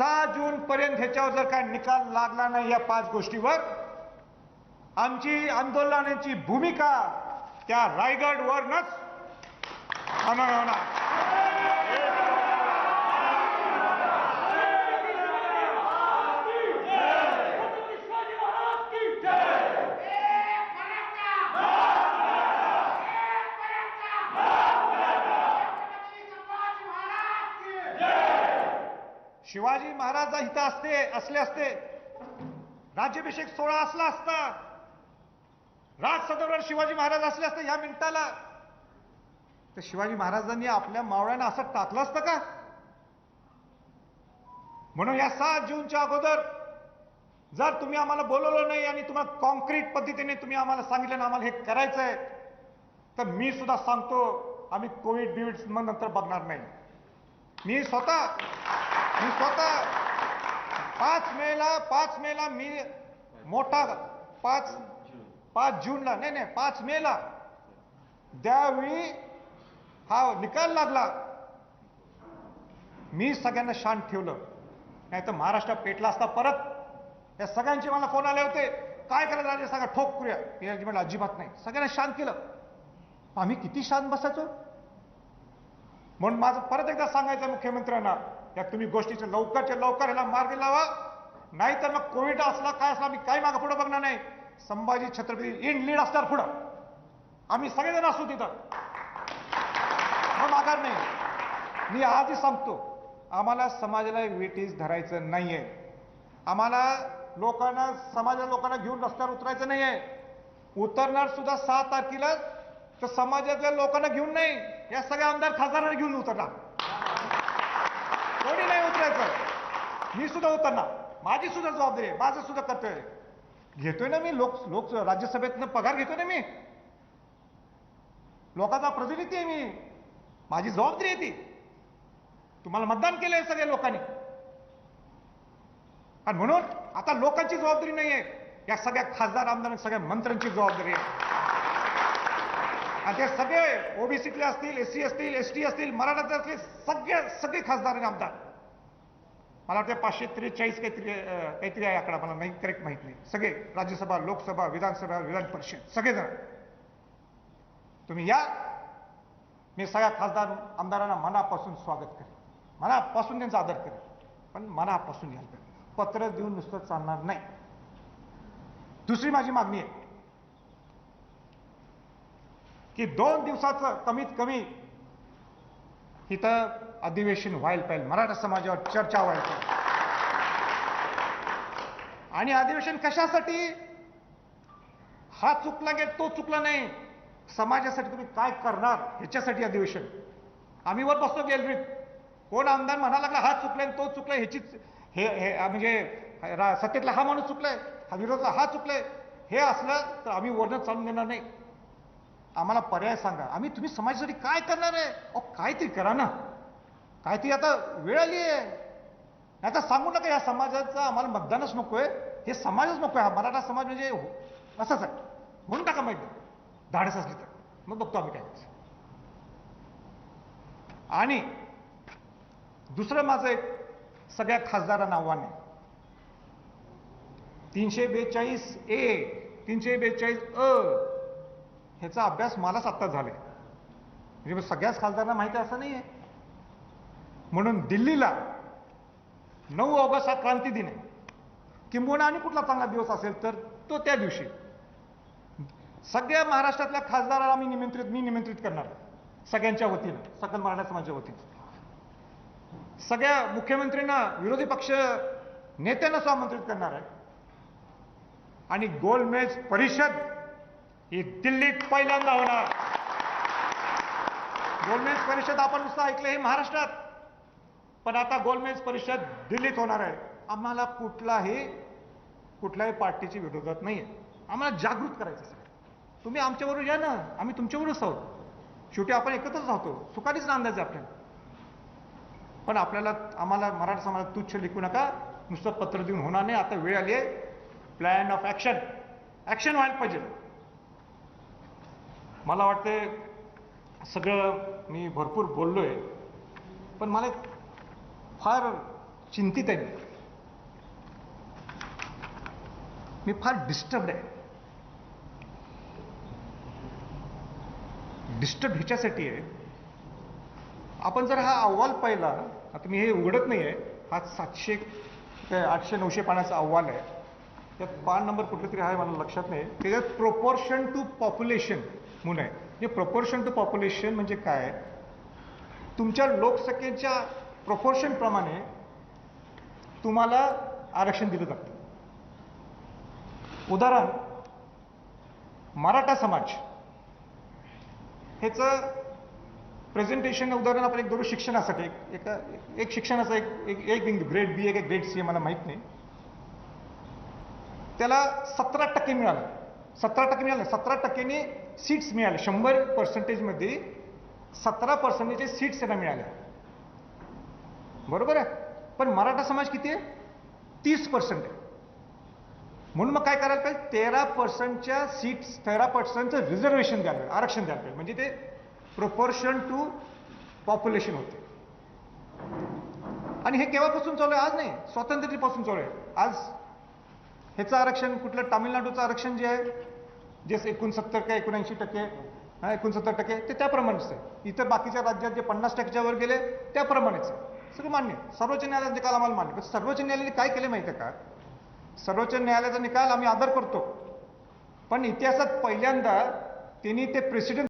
सहा जून पर्यंत ह्याच्यावर जर काय निकाल लागला नाही या पाच गोष्टीवर आमची आंदोलनाची भूमिका त्या रायगडवरनच अमर होणार. शिवाजी महाराज इथं असते असले असते राज्याभिषेक सोहळा असला असता राज सदरवर शिवाजी महाराज असले असते ह्या मिनिटाला तर शिवाजी महाराजांनी आपल्या मावळ्यांना असं टाकलं असतं का? म्हणून या सात जूनच्या अगोदर जर तुम्ही आम्हाला बोलवलं नाही आणि तुम्हाला कॉन्क्रीट पद्धतीने तुम्ही आम्हाला सांगितलं ना आम्हाला हे करायचं आहे तर मी सुद्धा सांगतो आम्ही कोविड बिविड मग नंतर बघणार नाही. मी स्वतः मी स्वतः पाच मेला पाच मेला मी मोठा पाच पाच जूनला नाही नाही पाच मेला त्यावेळी हा निकाल लागला. मी सगळ्यांना शांत ठेवलं. नाही तर महाराष्ट्र पेटला असता परत. या सगळ्यांचे मला फोन आले होते. काय करायचं राजे सांगा ठोक करूया. म्हटलं अजिबात नाही. सगळ्यांना शांत केलं. आम्ही किती शांत बसायचो? म्हणून माझं परत एकदा सांगायचं मुख्यमंत्र्यांना या तुम्ही गोष्टीच्या लवकरच्या लवकर ह्याला मार्ग लावा. नाहीतर मग कोविड असला काय असला आम्ही काही मागं पुढं बघणार नाही. संभाजी छत्रपती इन लीड असणार पुढं. आम्ही सगळेजण असू तिथं. माघार नाही. मी आजही सांगतो आम्हाला समाजाला वेटीस धरायचं नाहीये. आम्हाला लोकांना समाजाला लोकांना घेऊन रस्त्यावर उतरायचं नाहीये. उतरणार सुद्धा सहा तारखेला तर समाजातल्या लोकांना घेऊन नाही. या सगळ्या आमदार खासदारांना घेऊन उतरणार कोणी नाही उतरायचं. मी सुद्धा उतरणार. माझी सुद्धा जबाबदारी आहे. माझं सुद्धा कर्तव्य आहे. घेतोय ना मी लोक लोक राज्यसभेतनं पगार घेतोय ना मी. लोकांचा प्रतिनिधी आहे मी. माझी जबाबदारी आहे ती. तुम्हाला मतदान केलंय सगळ्या लोकांनी. आणि म्हणून आता लोकांची जबाबदारी नाही आहे या सगळ्या खासदार आमदार सगळ्या मंत्र्यांची जबाबदारी आहे. आणि ते सगळे ओबीसीतले असतील एस सी असतील एस टी असतील मराठा असतील सगळे सगळे खासदार आणि आमदार. मला वाटतं पाचशे त्रेचाळीस काहीतरी काहीतरी आहे आकडा मला नाही करेक्ट माहीत नाही. सगळे राज्यसभा लोकसभा विधानसभा विधान परिषद सगळेजण. तुम्ही या. मी सगळ्या खासदार आमदारांना मनापासून स्वागत करेन. मनापासून त्यांचा आदर करेन. पण मनापासून घ्यायला पाहिजे. पत्र देऊन नुसतं चालणार नाही. दुसरी माझी मागणी आहे. की दोन दिवसाचं कमीत कमी इथं अधिवेशन व्हायला पाहिजे. मराठा समाजावर चर्चा व्हायला पाहिजे. आणि अधिवेशन कशासाठी? हा चुकला गे तो चुकला नाही? समाजासाठी तुम्ही काय करणार ह्याच्यासाठी अधिवेशन? आम्ही वर बसतो गॅलरीत कोण आमदार म्हणा लागला हा चुकलाय तो चुकलाय ह्याचीच हे हे म्हणजे सत्तेतला हा माणूस चुकलाय हा विरोधला हा चुकलाय. हे असलं तर आम्ही वर्ण चालून देणार नाही. आम्हाला पर्याय सांगा. आम्ही तुम्ही समाजासाठी काय करणार आहे? अहो काहीतरी करा ना. काहीतरी आता वेळ आली आहे. नाही तर सांगू नका या समाजाचं आम्हाला मतदानच नको आहे हे समाजच नको आहे हा मराठा समाज म्हणजे हो- असंच आहे. म्हणून टाका माहिती धाडस असली तर. मग बघतो आम्ही काय आणि दुसरं माझं एक सगळ्या खासदारांना आव्हान आहे. तीनशे बेचाळीस ए तीनशे बेचाळीस अ ह्याचा अभ्यास मलाच आत्ता झालाय. म्हणजे सगळ्याच खासदारांना माहिती असं नाही आहे म्हणून दिल्लीला नऊ ऑगस्ट हा क्रांती दिन आहे. किंबहुना आणि कुठला चांगला दिवस असेल तर तो त्या दिवशी. सगळ्या महाराष्ट्रातल्या खासदाराला मी निमंत्रित मी निमंत्रित करणार आहे. सगळ्यांच्या वतीनं सकल मराठा समाजाच्या वतीनं. सगळ्या मुख्यमंत्र्यांना विरोधी पक्ष नेत्यांना आमंत्रित करणार आहे. आणि गोलमेज परिषद ही दिल्लीत पहिल्यांदा होणार. गोलमेज परिषद आपण नुसतं ऐकलं हे महाराष्ट्रात. पण आता गोलमेज परिषद दिल्लीत होणार आहे. आम्हाला कुठलाही कुठल्याही पार्टीची विरोधात नाही आहे आम्हाला जागृत करायचं सगळं तुम्ही आमच्याबरोबर या ना. आम्ही तुमच्याबरोबरच आहोत शेवटी आपण एकत्रच राहतो. सुखानेच नांदायचं आपल्याला. पण आपल्याला आम्हाला मराठा समाजात तुच्छ लिखू नका. नुसतं पत्र देऊन होणार नाही. आता वेळ आली आहे. प्लॅन ऑफ ॲक्शन ॲक्शन व्हायला पाहिजे. मला वाटते सगळं मी भरपूर बोललोय पण मला एक फार चिंतित आहे. मी मी फार डिस्टर्बड आहे. डिस्टर्ब ह्याच्यासाठी आहे आपण जर हा अहवाल पाहिला आता मी हे उघडत नाही आहे हा सातशे आठशे नऊशे पानाचा अहवाल आहे. त्यात पान नंबर कुठलं तरी आहे मला लक्षात नाही. त्याच्यात प्रोपोर्शन टू पॉप्युलेशन मुलं आहे म्हणजे प्रपोर्शन टू पॉप्युलेशन म्हणजे काय? तुमच्या लोकसंख्येच्या प्रपोर्शनप्रमाणे प्रमाणे तुम्हाला आरक्षण दिलं जातं. उदाहरण मराठा समाज. ह्याचं प्रेझेंटेशन उदाहरण आपण एक धरू शिक्षणासाठी. एक एका एक शिक्षणाचा एक एक एक ग्रेड बी एक ग्रेड सी मला माहीत नाही. त्याला सतरा टक्के मिळालं. सतरा टक्के मिळाले. सतरा टक्क्यांनी सीट्स मिळाले. शंभर पर्सेंटेजमध्ये सतरा पर्सेंटेज सीट्स त्यांना मिळाल्या बरोबर आहे? पण मराठा समाज किती आहे? तीस पर्सेंट आहे. म्हणून मग काय करायला पाहिजे? तेरा पर्सेंटच्या सीट्स तेरा पर्सेंटचं रिझर्वेशन द्यायला पाहिजे. आरक्षण द्यायला पाहिजे. म्हणजे ते प्रोपोर्शन टू पॉप्युलेशन होते. आणि हे केव्हापासून चालू आहे? आज नाही. स्वातंत्र्यापासून चालू आहे. आज ह्याचं आरक्षण कुठलं? तामिळनाडूचं आरक्षण जे आहे जे एकोणसत्तर का एकोणऐंशी टक्के हा एकोणसत्तर टक्के ते त्याप्रमाणेच आहे. इतर बाकीच्या राज्यात जे पन्नास टक्क्यावर गेले त्याप्रमाणेच आहे. सगळं मान्य सर्वोच्च न्यायालयाचा निकाल आम्हाला मान्य पण सर्वोच्च न्यायालयाने काय केले माहिती आहे का? सर्वोच्च न्यायालयाचा निकाल आम्ही आदर करतो. पण इतिहासात पहिल्यांदा त्यांनी ते प्रेसिडेंट